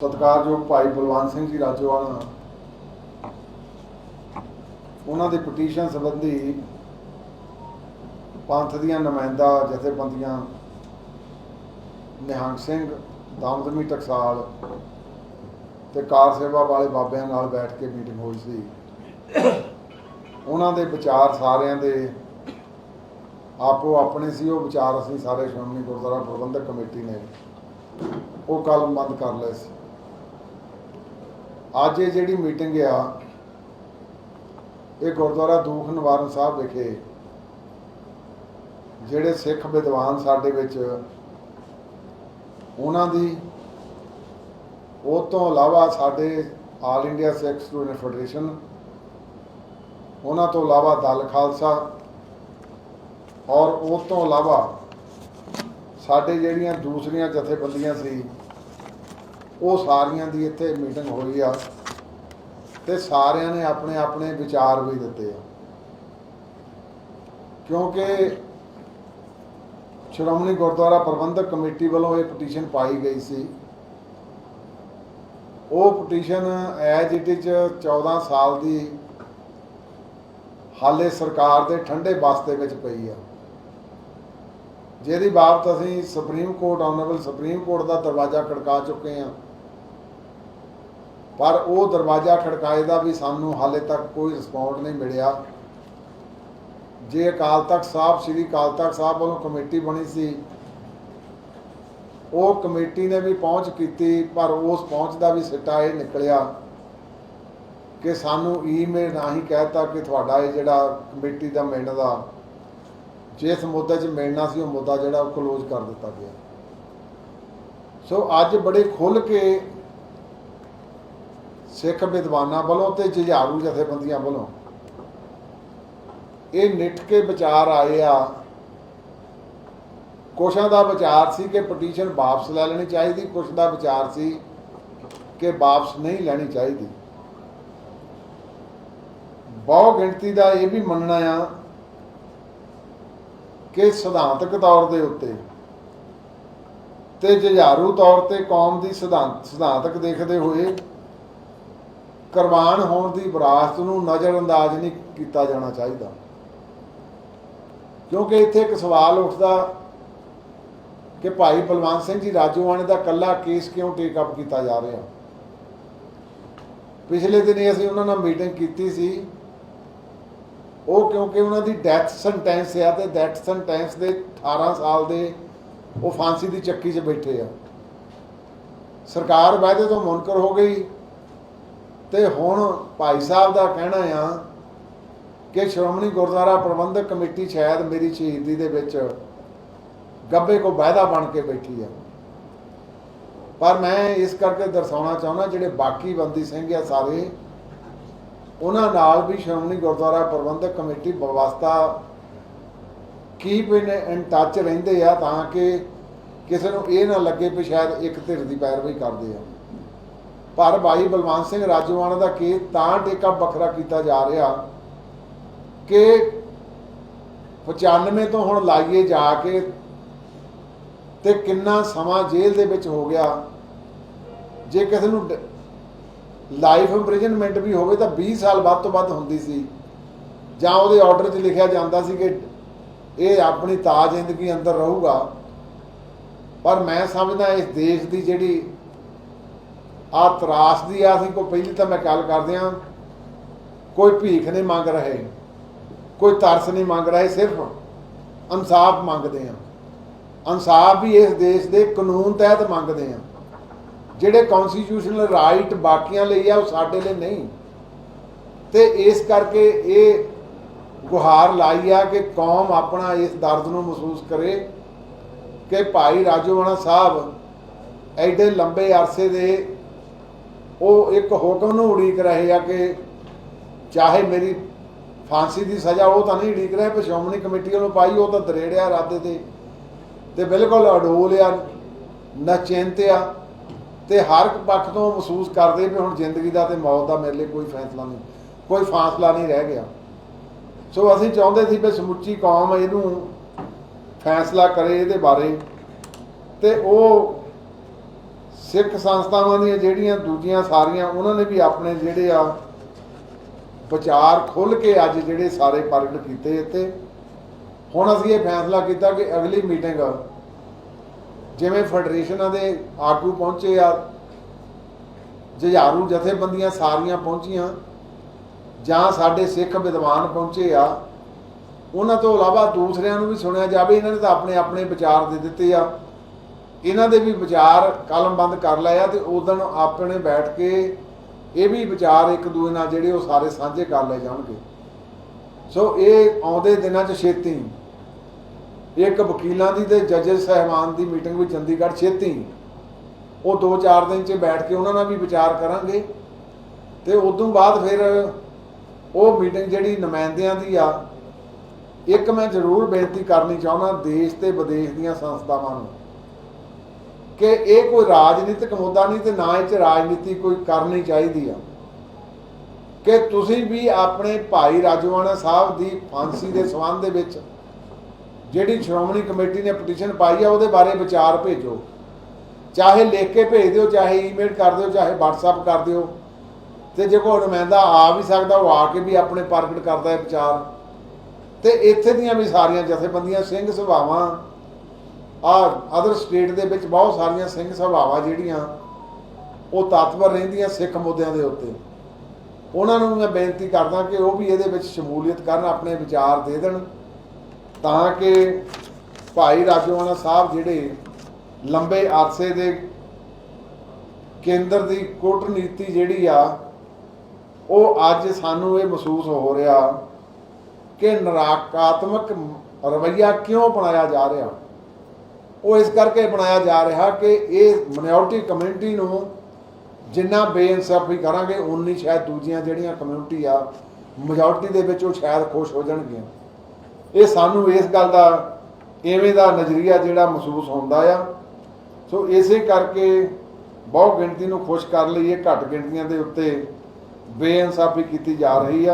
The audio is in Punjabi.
ਸਤਿਕਾਰਯੋਗ ਭਾਈ ਬਲਵੰਤ ਸਿੰਘ ਜੀ ਰਾਜੋਆਣਾ ਉਹਨਾਂ ਦੇ ਪਟੀਸ਼ਨ ਸੰਬੰਧੀ ਪੰਥ ਦੀਆਂ ਨੁਮਾਇੰਦਾ, ਜਥੇਬੰਦੀਆਂ ਨਿਹੰਗ ਸਿੰਘ, ਦਮਦਮੀ ਟਕਸਾਲ ਤੇ ਕਾਰ ਸੇਵਾ ਵਾਲੇ ਬਾਬਿਆਂ ਨਾਲ ਬੈਠ ਕੇ ਮੀਟਿੰਗ ਹੋਈ ਸੀ। ਉਹਨਾਂ ਦੇ ਵਿਚਾਰ ਸਾਰਿਆਂ ਦੇ ਆਪੋ ਆਪਣੇ ਸੀ, ਉਹ ਵਿਚਾਰ ਅਸੀਂ ਸਾਰੇ ਸ਼੍ਰੋਮਣੀ ਗੁਰਦੁਆਰਾ ਪ੍ਰਬੰਧਕ ਕਮੇਟੀ ਨੇ ਉਹ ਕੱਲ ਬੰਦ ਕਰ ਲਏ ਸੀ। ਅੱਜ ਇਹ ਜਿਹੜੀ ਮੀਟਿੰਗ ਆ, ਇਹ ਗੁਰਦੁਆਰਾ ਦੂਖ ਨਿਵਾਰਨ ਸਾਹਿਬ ਵਿਖੇ ਜਿਹੜੇ ਸਿੱਖ ਵਿਦਵਾਨ ਸਾਡੇ ਵਿੱਚ ਉਹਨਾਂ ਦੀ ਉਹ ਤੋਂ ਇਲਾਵਾ ਸਾਡੇ all India Sikh student federation ਉਹਨਾਂ ਤੋਂ ਇਲਾਵਾ ਦਲ ਖਾਲਸਾ ਔਰ ਉਹ ਤੋਂ ਇਲਾਵਾ ਸਾਡੇ ਜਿਹੜੀਆਂ ਦੂਸਰੀਆਂ ਜਥੇਬੰਦੀਆਂ ਸੀ ਉਹ ਸਾਰੀਆਂ ਦੀ ਇੱਥੇ ਮੀਟਿੰਗ ਹੋਈ ਆ ਤੇ ਸਾਰਿਆਂ ਨੇ ਆਪਣੇ ਆਪਣੇ ਵਿਚਾਰ ਵੀ ਦਿੱਤੇ ਆ। ਕਿਉਂਕਿ ਸ਼੍ਰੋਮਣੀ ਗੁਰਦੁਆਰਾ ਪ੍ਰਬੰਧਕ ਕਮੇਟੀ ਵੱਲੋਂ ਇਹ ਪਟੀਸ਼ਨ ਪਾਈ ਗਈ ਸੀ। ਉਹ ਪਟੀਸ਼ਨ ਐਜ ਇਟ ਇਜ਼ 14 ਸਾਲ ਦੀ ਹਾਲੇ ਸਰਕਾਰ ਦੇ ਠੰਡੇ ਬਸਤੇ ਵਿੱਚ ਪਈ ਆ। ਜਿਹਦੀ ਬਾਬਤ ਅਸੀਂ supreme court honourable supreme court ਦਾ ਦਰਵਾਜ਼ਾ ਖੜਕਾ ਚੁੱਕੇ ਹਾਂ ਪਰ ਉਹ ਦਰਵਾਜ਼ਾ ਖੜਕਾਏ ਦਾ ਵੀ ਸਾਨੂੰ ਹਾਲੇ ਤੱਕ ਕੋਈ ਰਿਸਪੌਂਡ ਨਹੀਂ ਮਿਲਿਆ। ਜੇ ਅਕਾਲ ਤਖਤ ਸਾਹਿਬ, ਸ੍ਰੀ ਅਕਾਲ ਤਖਤ ਸਾਹਿਬ ਵੱਲੋਂ ਕਮੇਟੀ ਬਣੀ ਸੀ, ਉਹ ਕਮੇਟੀ ਨੇ ਵੀ ਪਹੁੰਚ ਕੀਤੀ, ਪਰ ਉਸ ਪਹੁੰਚ ਦਾ ਵੀ ਸਿੱਟਾ ਇਹ ਨਿਕਲਿਆ ਕਿ ਸਾਨੂੰ ਈਮੇਲ ਰਾਹੀਂ ਕਹਿਤਾ ਕਿ ਤੁਹਾਡਾ ਇਹ ਜਿਹੜਾ ਕਮੇਟੀ ਦਾ ਮਿਲਣ ਦਾ, ਜਿਸ ਮੁੱਦੇ 'ਚ ਮਿਲਣਾ ਸੀ, ਉਹ ਮੁੱਦਾ ਜਿਹੜਾ ਉਹ ਕਲੋਜ਼ ਕਰ ਦਿੱਤਾ ਗਿਆ। ਸੋ ਅੱਜ ਬੜੇ ਖੁੱਲ ਕੇ ਸਿੱਖ ਵਿਦਵਾਨਾਂ ਵੱਲੋਂ ਤੇ ਜੁਝਾਰੂ ਜਥੇਬੰਦੀਆਂ ਵੱਲੋਂ ਇਹ ਨਿੱਠ ਕੇ ਵਿਚਾਰ ਆਏ ਆ। ਕੁਛਾਂ ਦਾ ਵਿਚਾਰ ਸੀ ਕਿ ਪਟੀਸ਼ਨ ਵਾਪਸ ਲੈ ਲੈਣੀ ਚਾਹੀਦੀ, ਕੁਛ ਦਾ ਵਿਚਾਰ ਸੀ ਕਿ ਵਾਪਸ ਨਹੀਂ ਲੈਣੀ ਚਾਹੀਦੀ। ਬਹੁ ਗਿਣਤੀ ਦਾ ਇਹ ਵੀ ਮੰਨਣਾ ਆ ਕਿ ਸਿਧਾਂਤਕ ਤੌਰ ਦੇ ਉੱਤੇ ਤੇ ਜੁਝਾਰੂ ਤੌਰ ਤੇ ਕੌਮ ਦੀ ਸਿਧਾਂਤ ਸਿਧਾਂਤਕ ਦੇਖਦੇ ਹੋਏ ਕੁਰਬਾਨ ਹੋਣ ਦੀ ਵਿਰਾਸਤ ਨੂੰ ਨਜ਼ਰਅੰਦਾਜ਼ ਨਹੀਂ ਕੀਤਾ ਜਾਣਾ ਚਾਹੀਦਾ। ਕਿਉਂਕਿ ਇੱਥੇ ਇੱਕ ਸਵਾਲ ਉੱਠਦਾ ਕਿ ਭਾਈ ਬਲਵੰਤ ਸਿੰਘ ਜੀ ਰਾਜੋਆਣੇ ਦਾ ਕੱਲਾ ਕੇਸ ਕਿਉਂ ਟੇਕ ਅਪ ਕੀਤਾ ਜਾ ਰਿਹਾ? ਪਿਛਲੇ ਦਿਨੀ ਅਸੀਂ ਉਹਨਾਂ ਨਾਲ ਮੀਟਿੰਗ ਕੀਤੀ ਸੀ। ਉਹ ਕਿਉਂਕਿ ਉਹਨਾਂ ਦੀ ਡੈਥ ਸੈਂਟੈਂਸ ਆ ਤੇ ਡੈਥ ਸੈਂਟੈਂਸ ਦੇ 18 ਸਾਲ ਦੇ ਉਹ ਫਾਂਸੀ ਦੀ ਚੱਕੀ 'ਚ ਬੈਠੇ ਆ। ਸਰਕਾਰ ਵਾਅਦੇ ਤੋਂ ਮੁਨਕਰ ਹੋ ਗਈ। ਤੇ ਹੁਣ ਭਾਈ ਸਾਹਿਬ ਦਾ ਕਹਿਣਾ ਆ ਕਿ ਸ਼੍ਰੋਮਣੀ ਗੁਰਦੁਆਰਾ ਪ੍ਰਬੰਧਕ ਕਮੇਟੀ ਸ਼ਾਇਦ ਮੇਰੀ ਸ਼ਹੀਦੀ ਦੇ ਵਿੱਚ ਗੱਬੇ ਕੋ ਵਾਅਦਾ ਬਣ ਕੇ ਬੈਠੀ ਆ। ਪਰ ਮੈਂ ਇਸ ਕਰਕੇ ਦਰਸਾਉਣਾ ਚਾਹੁੰਦਾ, ਜਿਹੜੇ ਬਾਕੀ ਬੰਦੀ ਸਿੰਘ ਆ ਸਾਰੇ, ਉਹਨਾਂ ਨਾਲ ਵੀ ਸ਼੍ਰੋਮਣੀ ਗੁਰਦੁਆਰਾ ਪ੍ਰਬੰਧਕ ਕਮੇਟੀ ਵਿਵਸਥਾ ਕੀਪ ਇਨ ਇਨ ਟੱਚ ਰਹਿੰਦੇ ਆ ਤਾਂ ਕਿ ਕਿਸੇ ਨੂੰ ਇਹ ਨਾ ਲੱਗੇ ਵੀ ਸ਼ਾਇਦ ਇੱਕ ਧਿਰ ਦੀ ਪੈਰਵੀ ਕਰਦੇ ਆ। ਪਰ ਭਾਈ ਬਲਵੰਤ ਸਿੰਘ ਰਾਜੋਆਣਾ ਦਾ ਕੇਸ ਤਾਂ ਟੇਕਾ ਵੱਖਰਾ ਕੀਤਾ ਜਾ ਰਿਹਾ ਕਿ 95 ਤੋਂ ਹੁਣ ਲਾਈਏ ਜਾ ਕੇ ਤੇ ਕਿੰਨਾ ਸਮਾਂ ਜੇਲ੍ਹ ਦੇ ਵਿੱਚ ਹੋ ਗਿਆ। ਜੇ ਕਿਸੇ ਨੂੰ ਲਾਈਫ ਇੰਪ੍ਰਿਜ਼ਨਮੈਂਟ ਵੀ ਹੋਵੇ ਤਾਂ 20 ਸਾਲ ਵੱਧ ਤੋਂ ਵੱਧ ਹੁੰਦੀ ਸੀ। ਜਾਂ ਉਹਦੇ ਆਰਡਰ 'ਚ ਲਿਖਿਆ ਜਾਂਦਾ ਸੀ ਕਿ ਇਹ ਆਪਣੀ ਤਾਜ ਜ਼ਿੰਦਗੀ ਅੰਦਰ ਰਹੂਗਾ। ਪਰ ਮੈਂ ਸਮਝਦਾ ਇਸ ਦੇਸ਼ ਦੀ ਜਿਹੜੀ ਆ ਤਰਾਸਦੀ ਆ ਅਸੀਂ ਕੋ ਪਹਿਲੀ ਤਾਂ ਮੈਂ ਗੱਲ ਕਰਦੇ ਆ ਕੋਈ ਭੀਖ ਨਹੀਂ ਮੰਗ ਰਹੇ, ਕੋਈ ਤਰਸ ਨਹੀਂ ਮੰਗ ਰਹੇ, ਸਿਰਫ ਇਨਸਾਫ ਮੰਗਦੇ ਆ ਇਨਸਾਫ ਵੀ ਇਸ ਦੇਸ਼ ਦੇ ਕਾਨੂੰਨ ਤਹਿਤ ਮੰਗਦੇ ਆ ਜਿਹੜੇ ਕਨਸਟੀਟਿਊਸ਼ਨਲ ਰਾਈਟ ਬਾਕੀਆਂ ਲਈ ਆ, ਉਹ ਸਾਡੇ ਲਈ ਨਹੀਂ। ਤੇ ਇਸ ਕਰਕੇ ਇਹ ਗੁਹਾਰ ਲਾਈ ਆ ਕਿ ਕੌਮ ਆਪਣਾ ਇਸ ਦਰਦ ਨੂੰ ਮਹਿਸੂਸ ਕਰੇ ਕਿ ਭਾਈ ਰਾਜੋਵਾਣਾ ਸਾਹਿਬ ਐਡੇ ਲੰਬੇ ਅਰਸੇ ਦੇ ਉਹ ਇੱਕ ਹੁਕਮ ਨੂੰ ਉਡੀਕ ਰਹੇ ਆ ਕਿ ਚਾਹੇ ਮੇਰੀ ਫਾਂਸੀ ਦੀ ਸਜ਼ਾ ਉਹ ਤਾਂ ਨਹੀਂ ਉਡੀਕ ਰਹੇ, ਪਰ ਸ਼੍ਰੋਮਣੀ ਕਮੇਟੀ ਵੱਲੋਂ ਪਾਈ, ਉਹ ਤਾਂ ਦਰੇੜਿਆ ਇਰਾਦੇ ਤੇ। ਤੇ ਬਿਲਕੁਲ ਅਡੋਲ ਆ, ਨਚਿੰਤ ਆ, ਤੇ ਹਰ ਇੱਕ ਪੱਖ ਤੋਂ ਮਹਿਸੂਸ ਕਰਦੇ ਵੀ ਹੁਣ ਜ਼ਿੰਦਗੀ ਦਾ ਤੇ ਮੌਤ ਦਾ ਮੇਰੇ ਲਈ ਕੋਈ ਫੈਸਲਾ ਨਹੀਂ, ਕੋਈ ਫਾਸਲਾ ਨਹੀਂ ਰਹਿ ਗਿਆ। ਸੋ ਅਸੀਂ ਚਾਹੁੰਦੇ ਸੀ ਵੀ ਸਮੁੱਚੀ ਕੌਮ ਇਹਨੂੰ ਫੈਸਲਾ ਕਰੇ ਇਹਦੇ ਬਾਰੇ, ਤੇ ਉਹ ਸਿੱਖ ਸੰਸਥਾਵਾਂ ਦੀਆਂ ਜਿਹੜੀਆਂ ਦੂਜੀਆਂ ਸਾਰੀਆਂ, ਉਹਨਾਂ ਨੇ ਵੀ ਆਪਣੇ ਜਿਹੜੇ ਆ ਵਿਚਾਰ ਖੁੱਲ ਕੇ ਅੱਜ ਜਿਹੜੇ ਸਾਰੇ ਪ੍ਰਗਟ ਕੀਤੇ ਇੱਥੇ। ਹੁਣ ਅਸੀਂ ਇਹ ਫੈਸਲਾ ਕੀਤਾ ਕਿ ਅਗਲੀ ਮੀਟਿੰਗ ਜਿਵੇਂ ਫੈਡਰੇਸ਼ਨਾਂ ਦੇ ਆਗੂ ਪਹੁੰਚੇ ਆ, ਜੁਝਾਰੂ ਜਥੇਬੰਦੀਆਂ ਸਾਰੀਆਂ ਪਹੁੰਚੀਆਂ, ਜਾਂ ਸਾਡੇ ਸਿੱਖ ਵਿਦਵਾਨ ਪਹੁੰਚੇ ਆ, ਉਹਨਾਂ ਤੋਂ ਇਲਾਵਾ ਦੂਸਰਿਆਂ ਨੂੰ ਵੀ ਸੁਣਿਆ ਜਾਵੇ, ਇਹਨਾਂ ਨੇ ਤਾਂ ਆਪਣੇ ਆਪਣੇ ਵਿਚਾਰ ਦੇ ਦਿੱਤੇ ਆ। ਇਹਨਾਂ ਦੇ ਵੀ ਵਿਚਾਰ ਕਲਮਬੰਦ ਕਰ ਲਏ ਆ ਤੇ ਉਦੋਂ ਆਪਣੇ ਬੈਠ ਕੇ ਇਹ ਵੀ ਵਿਚਾਰ ਇੱਕ ਦੂਜੇ ਨਾਲ ਜਿਹੜੇ ਉਹ ਸਾਰੇ ਸਾਂਝੇ ਕਰ ਲਏ ਜਾਣਗੇ। ਸੋ ਇਹ ਆਉਂਦੇ ਦਿਨਾਂ 'ਚ ਛੇਤੀ। ਇੱਕ ਵਕੀਲਾਂ ਦੀ ਤੇ ਜੱਜਸ ਸਹਿਬਾਨ ਦੀ ਮੀਟਿੰਗ ਵੀ ਚੰਡੀਗੜ੍ਹ ਛੇਤੀ। ਉਹ 2-4 ਦਿਨ 'ਚ ਬੈਠ ਕੇ ਉਹਨਾਂ ਨਾਲ ਵੀ ਵਿਚਾਰ ਕਰਾਂਗੇ ਤੇ ਉਦੋਂ ਬਾਅਦ ਫਿਰ ਉਹ ਮੀਟਿੰਗ ਜਿਹੜੀ ਨੁਮਾਇੰਦਿਆਂ ਦੀ ਆ, ਇੱਕ ਮੈਂ ਜ਼ਰੂਰ ਬੇਨਤੀ ਕਰਨੀ ਚਾਹੁੰਦਾ ਦੇਸ਼ ਤੇ ਵਿਦੇਸ਼ ਦੀਆਂ ਸੰਸਥਾਵਾਂ ਨੂੰ। ਕਿ ਇਹ ਕੋਈ ਰਾਜਨੀਤਿਕ ਮੁੱਦਾ ਨਹੀਂ ਤੇ ਨਾ ਇਹ ਚ ਰਾਜਨੀਤੀ ਕੋਈ ਕਰਨੀ ਚਾਹੀਦੀ ਆ। ਕਿ ਤੁਸੀਂ ਵੀ ਆਪਣੇ ਭਾਈ ਰਾਜਵਾਨਾ ਸਾਹਿਬ ਦੀ ਫਾਂਸੀ ਦੇ ਸਬੰਧ ਦੇ ਵਿੱਚ ਜਿਹੜੀ ਸ਼੍ਰੋਮਣੀ ਕਮੇਟੀ ਨੇ ਪਟੀਸ਼ਨ ਪਾਈ ਆ, ਉਹਦੇ ਬਾਰੇ ਵਿਚਾਰ ਭੇਜੋ। ਚਾਹੇ ਲਿਖ ਕੇ ਭੇਜ ਦਿਓ, ਚਾਹੇ ਈਮੇਲ ਕਰ ਦਿਓ, ਚਾਹੇ WhatsApp ਕਰ ਦਿਓ। ਤੇ ਜੇ ਕੋਈ ਨੁਮਾਇੰਦਾ ਆ ਵੀ ਸਕਦਾ, ਉਹ ਆ ਕੇ ਵੀ ਆਪਣੇ ਪ੍ਰਗਟ ਕਰਦਾ ਹੈ ਵਿਚਾਰ। ਤੇ ਇੱਥੇ ਦੀਆਂ ਵੀ ਸਾਰੀਆਂ ਜਥੇਬੰਦੀਆਂ, ਸਿੰਘ ਸਭਾਵਾਂ ਆ ਅਦਰ ਸਟੇਟ ਦੇ ਵਿੱਚ ਬਹੁਤ ਸਾਰੀਆਂ ਸਿੰਘ ਸਭਾਵਾਂ ਜਿਹੜੀਆਂ ਉਹ ਤਤਪਰ ਰਹਿੰਦੀਆਂ ਸਿੱਖ ਮੁੱਦਿਆਂ ਦੇ ਉੱਤੇ। ਉਹਨਾਂ ਨੂੰ ਮੈਂ ਬੇਨਤੀ ਕਰਦਾ ਕਿ ਉਹ ਵੀ ਇਹਦੇ ਵਿੱਚ ਸ਼ਮੂਲੀਅਤ ਕਰਨ, ਆਪਣੇ ਵਿਚਾਰ ਦੇ ਦੇਣ, ਤਾਂ ਕਿ ਭਾਈ ਰਾਜੋਆਣਾ ਸਾਹਿਬ ਜਿਹੜੇ ਲੰਬੇ ਅਰਸੇ ਦੇ ਕੇਂਦਰ ਦੀ ਕੂਟਨੀਤੀ ਜਿਹੜੀ ਆ, ਉਹ ਅੱਜ ਸਾਨੂੰ ਇਹ ਮਹਿਸੂਸ ਹੋ ਰਿਹਾ ਕਿ ਨਰਾਕਾਤਮਕ ਰਵਈਆ ਕਿਉਂ ਬਣਾਇਆ ਜਾ ਰਿਹਾ? ਉਹ ਇਸ ਕਰਕੇ ਬਣਾਇਆ ਜਾ ਰਿਹਾ ਕਿ ਇਹ ਮਿਨੋਰਟੀ ਕਮਿਊਨਿਟੀ ਨੂੰ ਜਿੰਨਾ ਬੇਇਨਸਾਫੀ ਕਰਾਂਗੇ ਉਨੀ ਸ਼ਾਇਦ ਦੂਜੀਆਂ ਜਿਹੜੀਆਂ ਕਮਿਊਨਿਟੀ ਆ ਮੈਜੋਰਟੀ ਦੇ ਵਿੱਚ ਉਹ ਸ਼ਾਇਦ ਖੁਸ਼ ਹੋ ਜਾਣਗੀਆਂ। ਇਹ ਸਾਨੂੰ ਇਸ ਗੱਲ ਦਾ ਐਵੇਂ ਦਾ ਨਜ਼ਰੀਆ ਜਿਹੜਾ ਮਹਿਸੂਸ ਹੁੰਦਾ ਆ। ਸੋ ਇਸੇ ਕਰਕੇ ਬਹੁ ਗਿਣਤੀ ਨੂੰ ਖੁਸ਼ ਕਰ ਲਈ ਇਹ ਘੱਟ ਗਿਣਤੀਆਂ ਦੇ ਉੱਤੇ ਬੇਇਨਸਾਫੀ ਕੀਤੀ ਜਾ ਰਹੀ ਆ।